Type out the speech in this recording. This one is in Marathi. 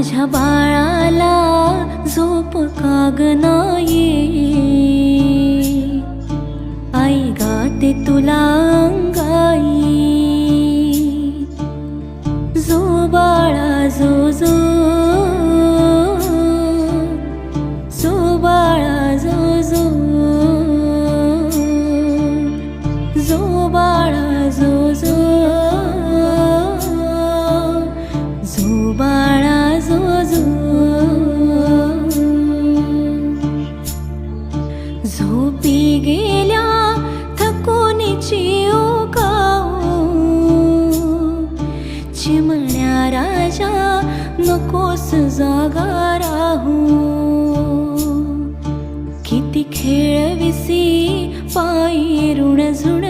माझ्या बाळाला झोप काग नाही? आई गाते तुला अंगाई. जो बाळा जो जो झोपी गेल्या थकोनीची ओकाऊ चिमण्या राजा नकोस जागा राहू किती खेळ विसी पायी ऋण झुण